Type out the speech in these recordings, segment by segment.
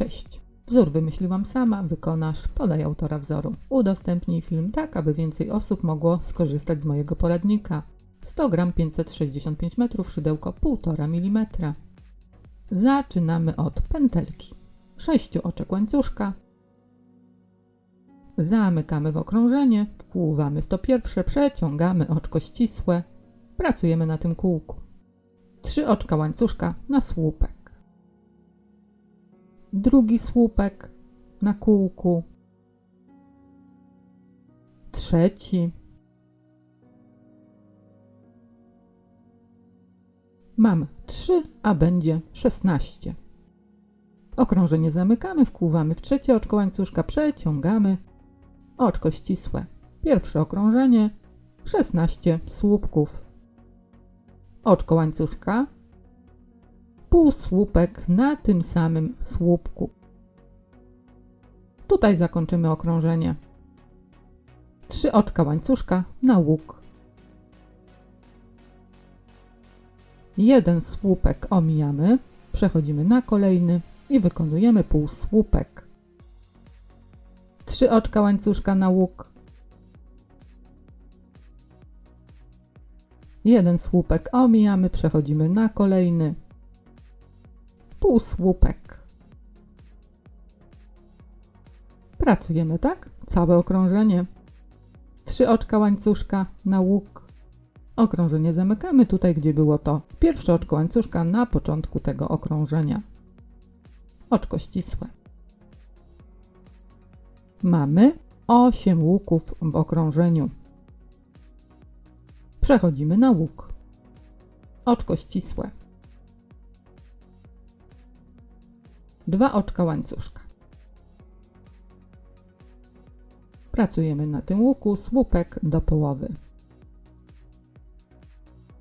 Cześć. Wzór wymyśliłam sama, wykonasz, podaj autora wzoru. Udostępnij film tak, aby więcej osób mogło skorzystać z mojego poradnika. 100 gram 565 metrów, szydełko 1,5 mm. Zaczynamy od pętelki. 6 oczek łańcuszka. Zamykamy w okrążenie, wpływamy w to pierwsze, przeciągamy oczko ścisłe. Pracujemy na tym kółku. 3 oczka łańcuszka na słupek drugi słupek na kółku, trzeci. Mam trzy, a będzie szesnaście. Okrążenie zamykamy, wkłuwamy w trzecie oczko łańcuszka, przeciągamy oczko ścisłe. Pierwsze okrążenie 16 słupków. Oczko łańcuszka półsłupek na tym samym słupku. Tutaj zakończymy okrążenie. Trzy oczka łańcuszka na łuk. Jeden słupek omijamy, przechodzimy na kolejny i wykonujemy półsłupek. Trzy oczka łańcuszka na łuk. Jeden słupek omijamy, przechodzimy na kolejny półsłupek. Pracujemy tak? Całe okrążenie. Trzy oczka łańcuszka na łuk. Okrążenie zamykamy tutaj, gdzie było to pierwsze oczko łańcuszka na początku tego okrążenia. Oczko ścisłe. Mamy 8 łuków w okrążeniu. Przechodzimy na łuk. Oczko ścisłe. Dwa oczka łańcuszka. Pracujemy na tym łuku słupek do połowy.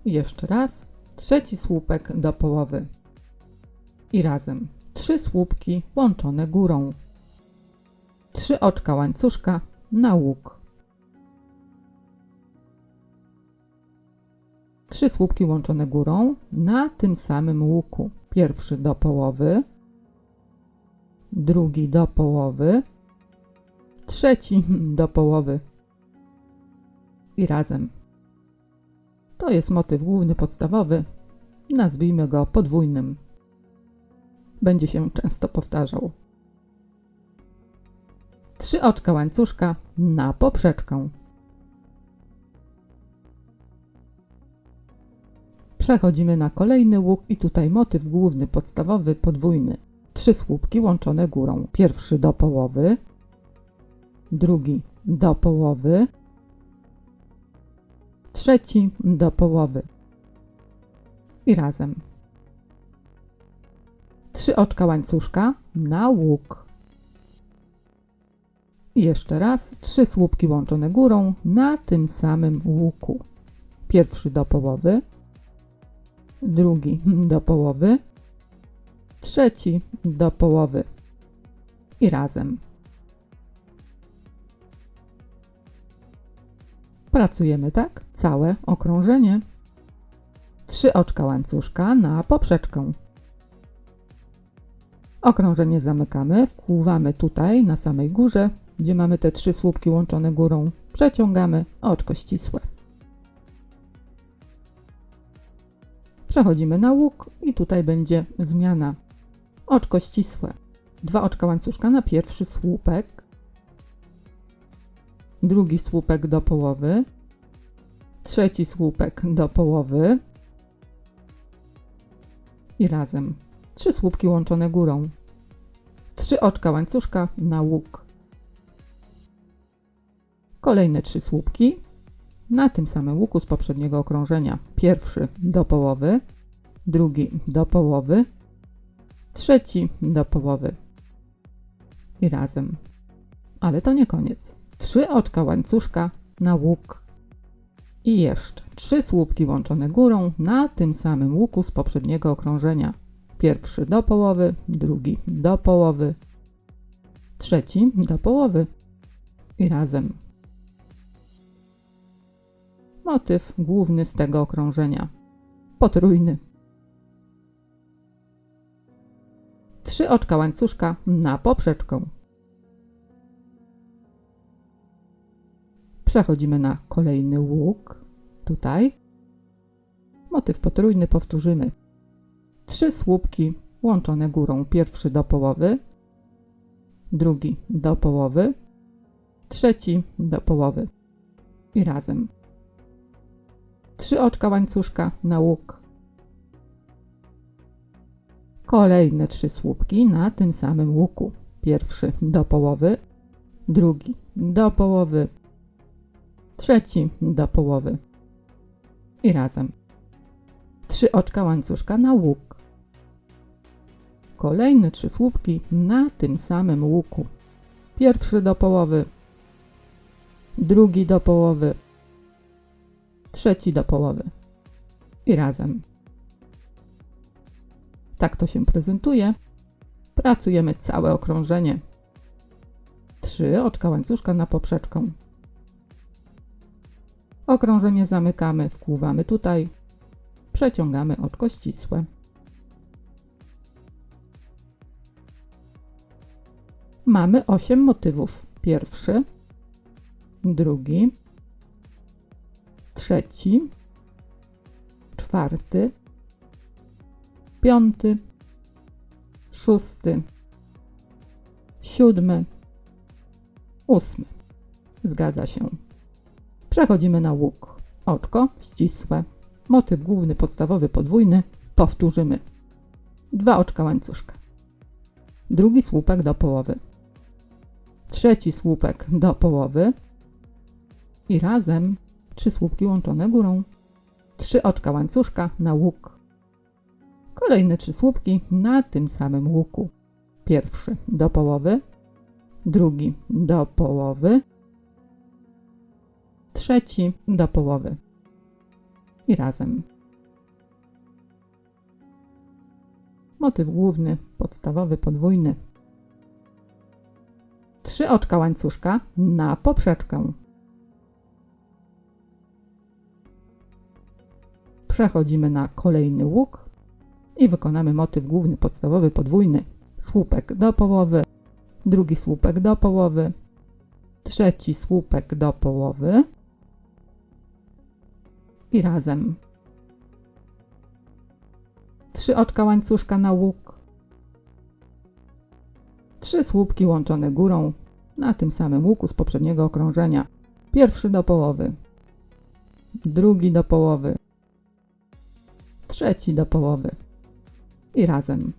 Jeszcze raz, trzeci słupek do połowy. I razem trzy słupki łączone górą. Trzy oczka łańcuszka na łuk. Trzy słupki łączone górą na tym samym łuku. Pierwszy do połowy, drugi do połowy, trzeci do połowy i razem. To jest motyw główny podstawowy, nazwijmy go podwójnym. Będzie się często powtarzał. Trzy oczka łańcuszka na poprzeczkę. Przechodzimy na kolejny łuk i tutaj motyw główny podstawowy podwójny trzy słupki łączone górą. Pierwszy do połowy, drugi do połowy, trzeci do połowy i razem. Trzy oczka łańcuszka na łuk. I jeszcze raz trzy słupki łączone górą na tym samym łuku. Pierwszy do połowy, drugi do połowy, trzeci do połowy i razem. Pracujemy tak całe okrążenie. Trzy oczka łańcuszka na poprzeczkę. Okrążenie zamykamy, wkłuwamy tutaj na samej górze, gdzie mamy te trzy słupki łączone górą. Przeciągamy oczko ścisłe. Przechodzimy na łuk i tutaj będzie zmiana oczko ścisłe, dwa oczka łańcuszka na pierwszy słupek, drugi słupek do połowy, trzeci słupek do połowy. I razem. Trzy słupki łączone górą, trzy oczka łańcuszka na łuk, kolejne trzy słupki na tym samym łuku z poprzedniego okrążenia. Pierwszy do połowy, drugi do połowy, trzeci do połowy i razem. Ale to nie koniec. Trzy oczka łańcuszka na łuk i jeszcze trzy słupki łączone górą na tym samym łuku z poprzedniego okrążenia. Pierwszy do połowy, drugi do połowy, trzeci do połowy i razem. Motyw główny z tego okrążenia. Potrójny. Trzy oczka łańcuszka na poprzeczkę. Przechodzimy na kolejny łuk. Tutaj. Motyw potrójny powtórzymy. Trzy słupki łączone górą. Pierwszy do połowy, drugi do połowy, trzeci do połowy i razem. Trzy oczka łańcuszka na łuk. Kolejne trzy słupki na tym samym łuku. Pierwszy do połowy, drugi do połowy, trzeci do połowy i razem. Trzy oczka łańcuszka na łuk. Kolejne trzy słupki na tym samym łuku. Pierwszy do połowy, drugi do połowy, trzeci do połowy i razem. Tak to się prezentuje. Pracujemy całe okrążenie. Trzy oczka łańcuszka na poprzeczkę. Okrążenie zamykamy, wkłuwamy tutaj, przeciągamy oczko ścisłe. Mamy 8 motywów. Pierwszy, drugi, trzeci, czwarty, piąty, szósty, siódmy, ósmy. Zgadza się. Przechodzimy na łuk. Oczko ścisłe. Motyw główny, podstawowy, podwójny. Powtórzymy. Dwa oczka łańcuszka. Drugi słupek do połowy. Trzeci słupek do połowy. I razem trzy słupki łączone górą. Trzy oczka łańcuszka na łuk. Kolejne trzy słupki na tym samym łuku. Pierwszy do połowy, drugi do połowy, trzeci do połowy i razem. Motyw główny, podstawowy, podwójny. Trzy oczka łańcuszka na poprzeczkę. Przechodzimy na kolejny łuk i wykonamy motyw główny, podstawowy, podwójny. Słupek do połowy, drugi słupek do połowy, trzeci słupek do połowy i razem. Trzy oczka łańcuszka na łuk. Trzy słupki łączone górą na tym samym łuku z poprzedniego okrążenia. Pierwszy do połowy, drugi do połowy, trzeci do połowy i razem.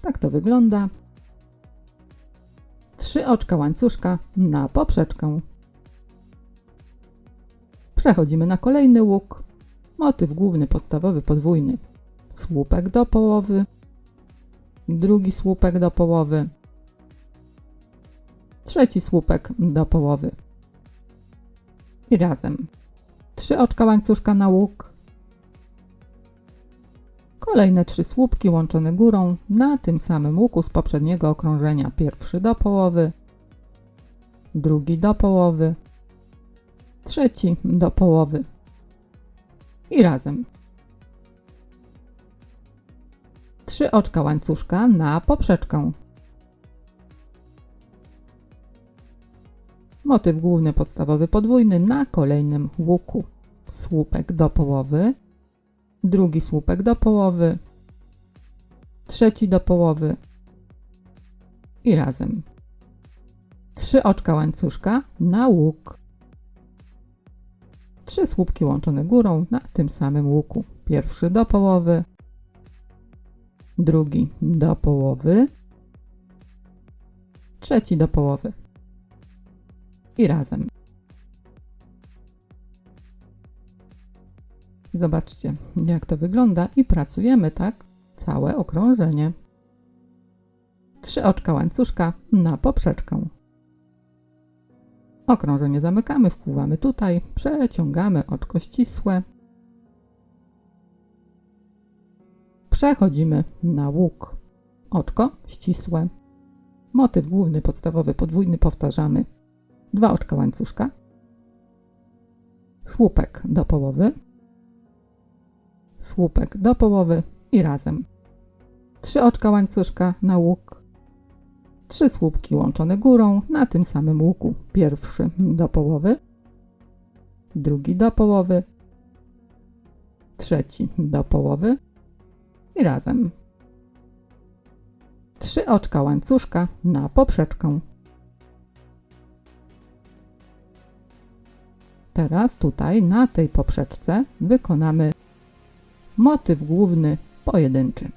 Tak to wygląda. Trzy oczka łańcuszka na poprzeczkę. Przechodzimy na kolejny łuk. Motyw główny, podstawowy, podwójny. Słupek do połowy, drugi słupek do połowy, trzeci słupek do połowy i razem. Trzy oczka łańcuszka na łuk, kolejne trzy słupki łączone górą na tym samym łuku z poprzedniego okrążenia. Pierwszy do połowy, drugi do połowy, trzeci do połowy i razem. Trzy oczka łańcuszka na poprzeczkę. Motyw główny podstawowy podwójny na kolejnym łuku. Słupek do połowy, drugi słupek do połowy, trzeci do połowy i razem. Trzy oczka łańcuszka na łuk. Trzy słupki łączone górą na tym samym łuku. Pierwszy do połowy, drugi do połowy, trzeci do połowy i razem. Zobaczcie, jak to wygląda i pracujemy tak całe okrążenie. Trzy oczka łańcuszka na poprzeczkę. Okrążenie zamykamy, wpływamy tutaj, przeciągamy oczko ścisłe. Przechodzimy na łuk. Oczko ścisłe. Motyw główny, podstawowy, podwójny powtarzamy. Dwa oczka łańcuszka. Słupek do połowy. Słupek do połowy i razem. Trzy oczka łańcuszka na łuk. Trzy słupki łączone górą na tym samym łuku. Pierwszy do połowy, drugi do połowy, trzeci do połowy i razem. Trzy oczka łańcuszka na poprzeczkę. Teraz tutaj na tej poprzeczce wykonamy motyw główny pojedynczy.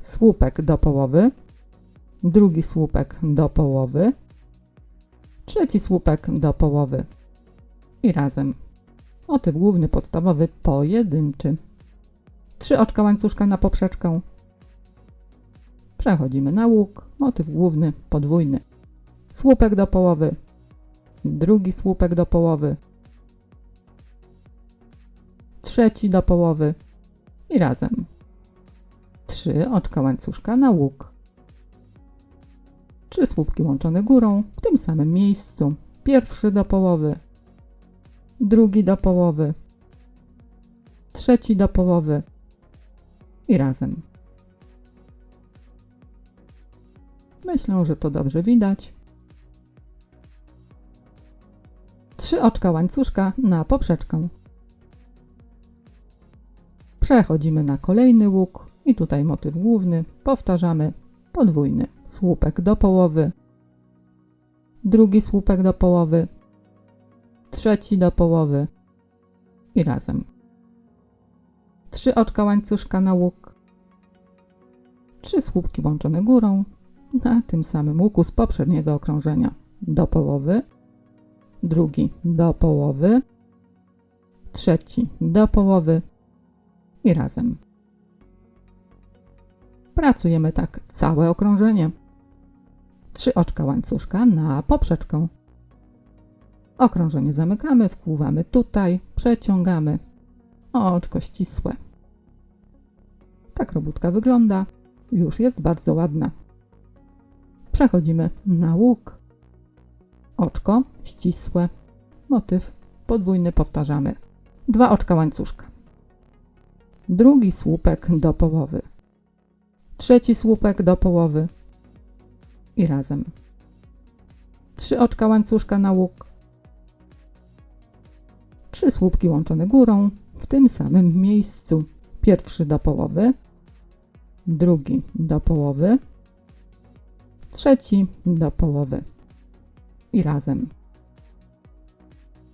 Słupek do połowy, drugi słupek do połowy, trzeci słupek do połowy i razem. Motyw główny podstawowy pojedynczy. Trzy oczka łańcuszka na poprzeczkę. Przechodzimy na łuk, motyw główny podwójny. Słupek do połowy, drugi słupek do połowy, trzeci do połowy i razem. Trzy oczka łańcuszka na łuk. Trzy słupki łączone górą w tym samym miejscu. Pierwszy do połowy, drugi do połowy, trzeci do połowy i razem. Myślę, że to dobrze widać. Trzy oczka łańcuszka na poprzeczkę. Przechodzimy na kolejny łuk i tutaj motyw główny. Powtarzamy podwójny słupek do połowy, drugi słupek do połowy, trzeci do połowy. I razem. Trzy oczka łańcuszka na łuk, trzy słupki łączone górą. Na tym samym łuku z poprzedniego okrążenia. Do połowy, drugi do połowy, trzeci do połowy i razem. Pracujemy tak całe okrążenie. Trzy oczka łańcuszka na poprzeczkę. Okrążenie zamykamy, wpływamy tutaj, przeciągamy. Oczko ścisłe. Tak robótka wygląda. Już jest bardzo ładna. Przechodzimy na łuk. Oczko ścisłe. Motyw podwójny powtarzamy. Dwa oczka łańcuszka. Drugi słupek do połowy. Trzeci słupek do połowy. I razem. Trzy oczka łańcuszka na łuk. Trzy słupki łączone górą w tym samym miejscu. Pierwszy do połowy, drugi do połowy, trzeci do połowy i razem.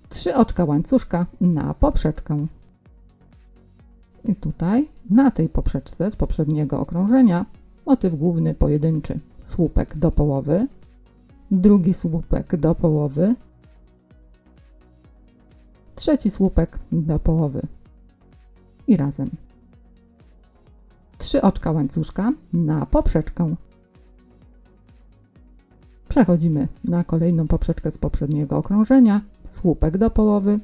Trzy oczka łańcuszka na poprzeczkę. I tutaj, na tej poprzeczce z poprzedniego okrążenia, motyw główny pojedynczy. Słupek do połowy, drugi słupek do połowy, trzeci słupek do połowy i razem. Trzy oczka łańcuszka na poprzeczkę. Przechodzimy na kolejną poprzeczkę z poprzedniego okrążenia. Słupek do połowy,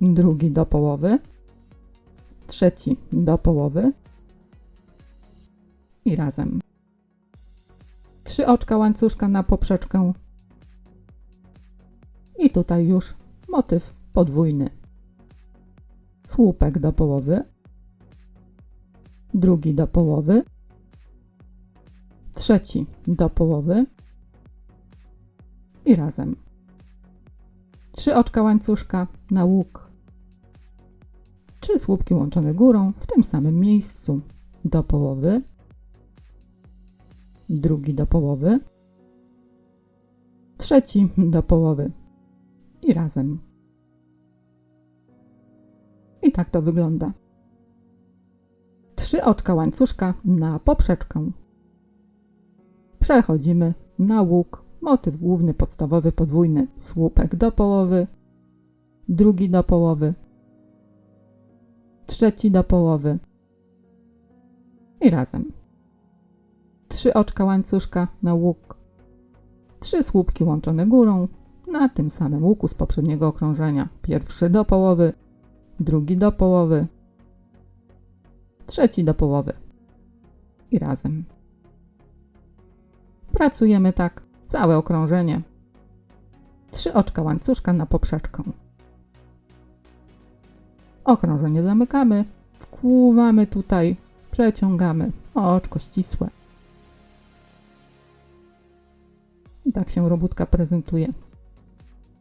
drugi do połowy, trzeci do połowy i razem. Trzy oczka łańcuszka na poprzeczkę. I tutaj już motyw podwójny. Słupek do połowy, drugi do połowy, trzeci do połowy i razem. Trzy oczka łańcuszka na łuk. Trzy słupki łączone górą w tym samym miejscu. Do połowy, drugi do połowy, trzeci do połowy i razem. I tak to wygląda. Trzy oczka łańcuszka na poprzeczkę. Przechodzimy na łuk, motyw główny, podstawowy, podwójny, słupek do połowy, drugi do połowy, trzeci do połowy i razem. Trzy oczka łańcuszka na łuk, trzy słupki łączone górą na tym samym łuku z poprzedniego okrążenia. Pierwszy do połowy, drugi do połowy, trzeci do połowy i razem. Pracujemy tak całe okrążenie. Trzy oczka łańcuszka na poprzeczkę. Okrążenie zamykamy, wkłuwamy tutaj, przeciągamy oczko ścisłe. I tak się robótka prezentuje.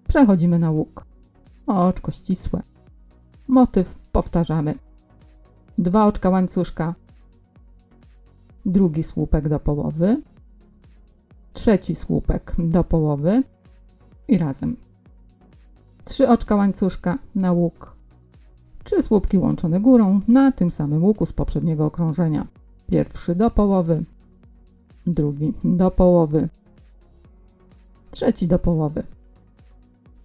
Przechodzimy na łuk. Oczko ścisłe. Motyw powtarzamy. Dwa oczka łańcuszka. Drugi słupek do połowy. Trzeci słupek do połowy. I razem. Trzy oczka łańcuszka na łuk. Trzy słupki łączone górą na tym samym łuku z poprzedniego okrążenia. Pierwszy do połowy. Drugi do połowy. Trzeci do połowy.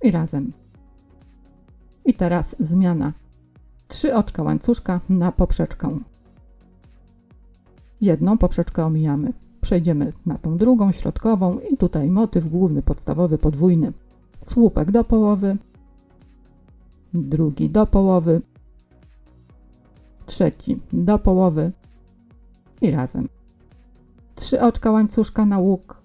I razem. I teraz zmiana. Trzy oczka łańcuszka na poprzeczkę. Jedną poprzeczkę omijamy. Przejdziemy na tą drugą, środkową i tutaj motyw główny, podstawowy, podwójny. Słupek do połowy, drugi do połowy, trzeci do połowy i razem. Trzy oczka łańcuszka na łuk,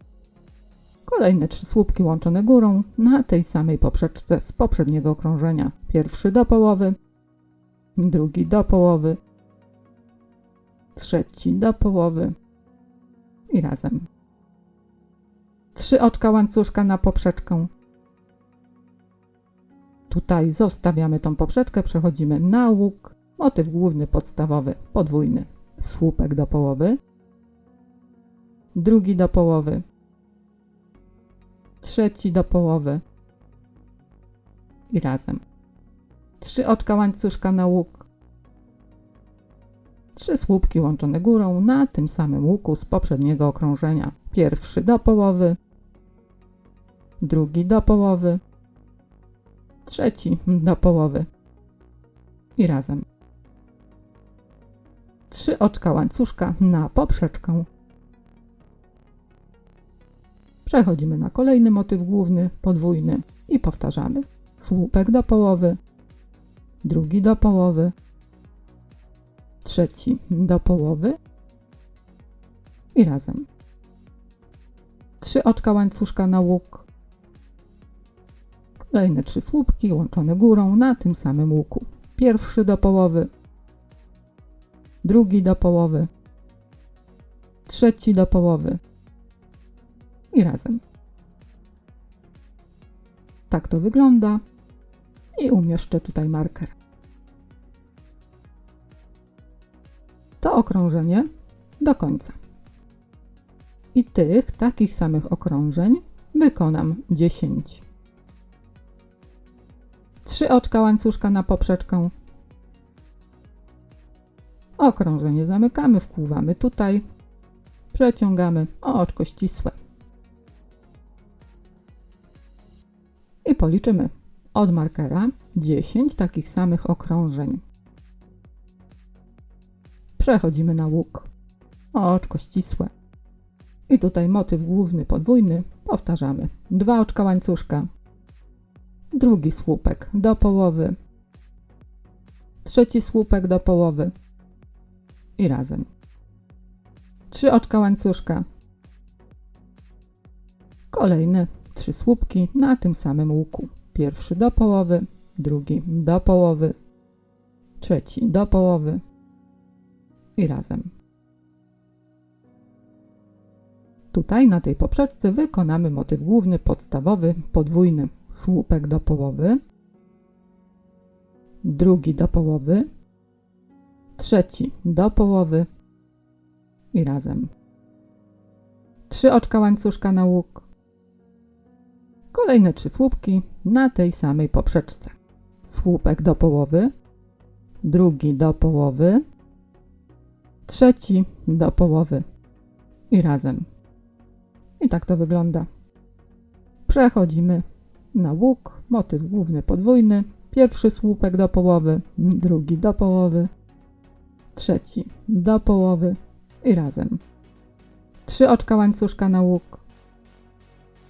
kolejne trzy słupki łączone górą na tej samej poprzeczce z poprzedniego okrążenia. Pierwszy do połowy, drugi do połowy, trzeci do połowy i razem. Trzy oczka łańcuszka na poprzeczkę. Tutaj zostawiamy tą poprzeczkę, przechodzimy na łuk. Motyw główny, podstawowy, podwójny. Słupek do połowy. Drugi do połowy. Trzeci do połowy. I razem. Trzy oczka łańcuszka na łuk. Trzy słupki łączone górą na tym samym łuku z poprzedniego okrążenia. Pierwszy do połowy, drugi do połowy, trzeci do połowy i razem. Trzy oczka łańcuszka na poprzeczkę. Przechodzimy na kolejny motyw główny, podwójny i powtarzamy. Słupek do połowy, drugi do połowy, trzeci do połowy i razem. Trzy oczka łańcuszka na łuk. Kolejne trzy słupki łączone górą na tym samym łuku. Pierwszy do połowy, drugi do połowy, trzeci do połowy i razem. Tak to wygląda i umieszczę tutaj marker. To okrążenie do końca. I tych takich samych okrążeń wykonam 10. Trzy oczka łańcuszka na poprzeczkę. Okrążenie zamykamy, wkłuwamy tutaj, przeciągamy o oczko ścisłe. I policzymy od markera 10 takich samych okrążeń. Przechodzimy na łuk. Oczko ścisłe. I tutaj motyw główny, podwójny. Powtarzamy. Dwa oczka łańcuszka. Drugi słupek do połowy. Trzeci słupek do połowy. I razem. Trzy oczka łańcuszka. Kolejne trzy słupki na tym samym łuku. Pierwszy do połowy, drugi do połowy, trzeci do połowy i razem. Tutaj na tej poprzeczce wykonamy motyw główny, podstawowy, podwójny. Słupek do połowy, drugi do połowy, trzeci do połowy i razem. Trzy oczka łańcuszka na łuk, kolejne trzy słupki na tej samej poprzeczce. Słupek do połowy, drugi do połowy, trzeci do połowy i razem. I tak to wygląda. Przechodzimy na łuk, motyw główny podwójny, pierwszy słupek do połowy, drugi do połowy, trzeci do połowy i razem. Trzy oczka łańcuszka na łuk,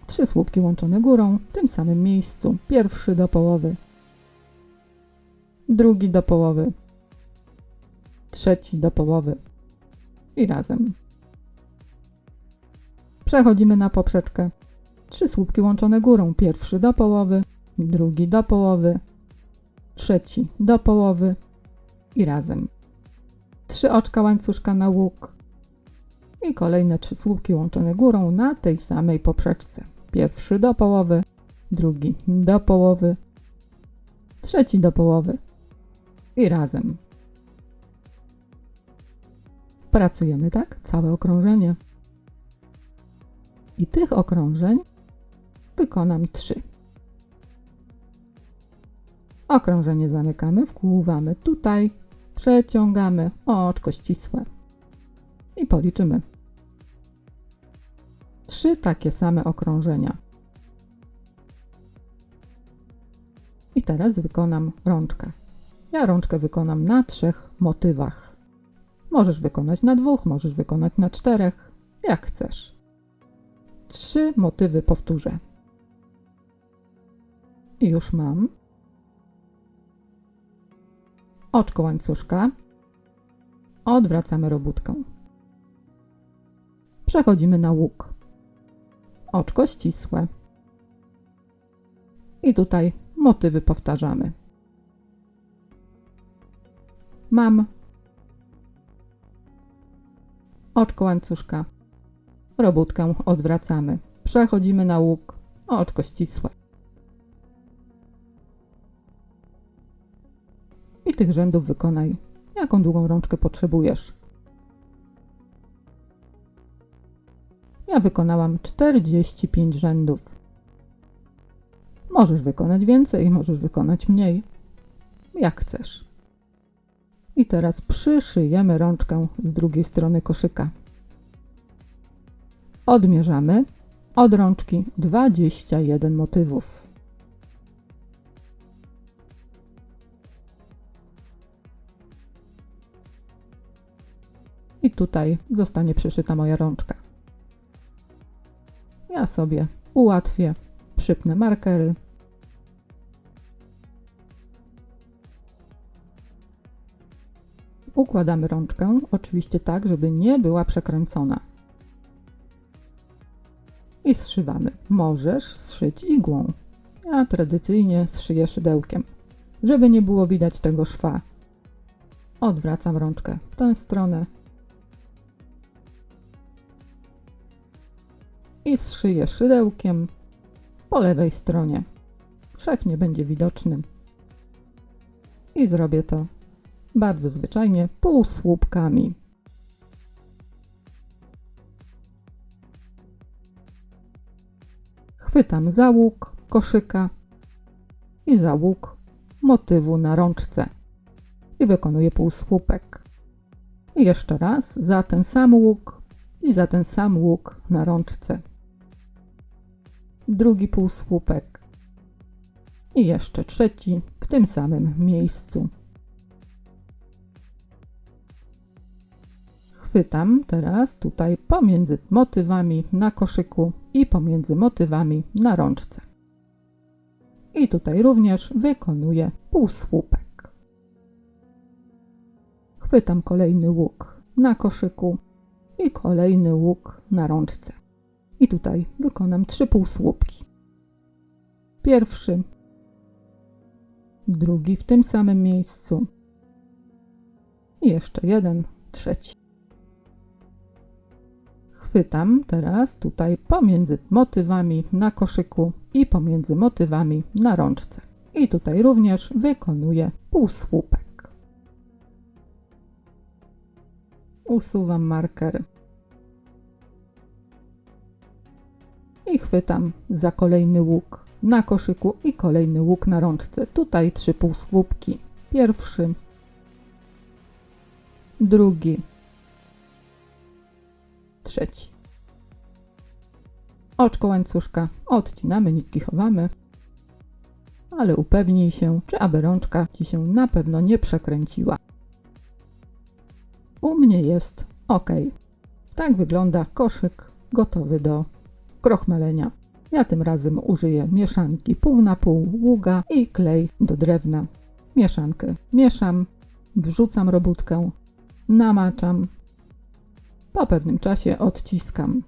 trzy słupki łączone górą w tym samym miejscu, pierwszy do połowy, drugi do połowy, trzeci do połowy i razem. Przechodzimy na poprzeczkę. Trzy słupki łączone górą. Pierwszy do połowy, drugi do połowy, trzeci do połowy i razem. trzy oczka łańcuszka na łuk i kolejne trzy słupki łączone górą na tej samej poprzeczce. Pierwszy do połowy, drugi do połowy, trzeci do połowy i razem. Pracujemy tak całe okrążenie. I tych okrążeń wykonam trzy. Okrążenie zamykamy, wkłuwamy tutaj, przeciągamy oczko ścisłe i policzymy. Trzy takie same okrążenia. I teraz wykonam rączkę. Ja rączkę wykonam na trzech motywach. Możesz wykonać na dwóch, możesz wykonać na czterech, jak chcesz. Trzy motywy powtórzę. Już mam. Oczko łańcuszka. Odwracamy robótkę. Przechodzimy na łuk. Oczko ścisłe. I tutaj motywy powtarzamy. Mam oczko łańcuszka. Robótkę odwracamy. Przechodzimy na łuk. Oczko ścisłe. I tych rzędów wykonaj, jaką długą rączkę potrzebujesz. Ja wykonałam 45 rzędów. Możesz wykonać więcej, możesz wykonać mniej, jak chcesz. I teraz przyszyjemy rączkę z drugiej strony koszyka. Odmierzamy od rączki 21 motywów. I tutaj zostanie przyszyta moja rączka. Ja sobie ułatwię, przypnę markery. Układamy rączkę, oczywiście tak, żeby nie była przekręcona. I zszywamy. Możesz zszyć igłą. Ja tradycyjnie zszyję szydełkiem, żeby nie było widać tego szwa. Odwracam rączkę w tę stronę i zszyję szydełkiem po lewej stronie. Szef nie będzie widoczny. I zrobię to bardzo zwyczajnie półsłupkami. Chwytam za łuk koszyka i za łuk motywu na rączce i wykonuję półsłupek. I jeszcze raz za ten sam łuk i za ten sam łuk na rączce drugi półsłupek i jeszcze trzeci w tym samym miejscu. Chwytam teraz tutaj pomiędzy motywami na koszyku i pomiędzy motywami na rączce. I tutaj również wykonuję półsłupek. Chwytam kolejny łuk na koszyku i kolejny łuk na rączce. I tutaj wykonam trzy półsłupki. Pierwszy, drugi w tym samym miejscu jeszcze jeden, trzeci. Chwytam teraz tutaj pomiędzy motywami na koszyku i pomiędzy motywami na rączce. I tutaj również wykonuję półsłupek. Usuwam marker i chwytam za kolejny łuk na koszyku i kolejny łuk na rączce. Tutaj trzy półsłupki. Pierwszy, drugi, trzeci. Oczko łańcuszka odcinamy, nitki chowamy, ale upewnij się, czy aby rączka Ci się na pewno nie przekręciła. U mnie jest ok. Tak wygląda koszyk gotowy do krochmalenia. Ja tym razem użyję mieszanki pół na pół, ługa i klej do drewna. Mieszankę mieszam, wrzucam robótkę, namaczam. Po pewnym czasie odciskam.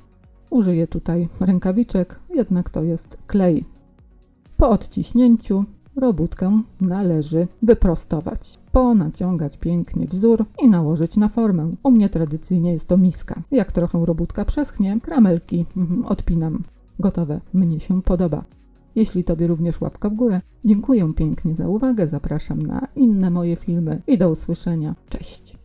Użyję tutaj rękawiczek, jednak to jest klej. Po odciśnięciu robótkę należy wyprostować. Ponaciągać pięknie wzór i nałożyć na formę. U mnie tradycyjnie jest to miska. Jak trochę robótka przeschnie, kramelki mhm, odpinam. Gotowe. Mnie się podoba. Jeśli Tobie również łapka w górę, dziękuję pięknie za uwagę, zapraszam na inne moje filmy i do usłyszenia. Cześć!